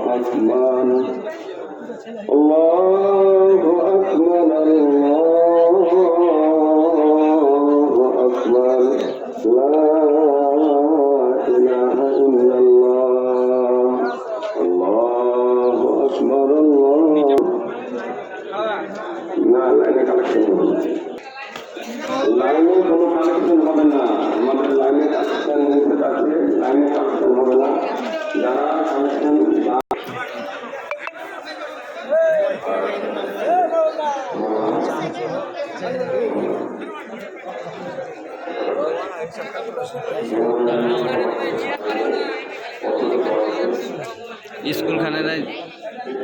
আছি রহমান الله أكبر الله أكبر لا إله إلا الله الله أكبر الله না লাইনে কালেকশন করুন লাইনে কোনো কালেকশন হবে না আমাদের লাইনে কালেকশন স্কুল খানে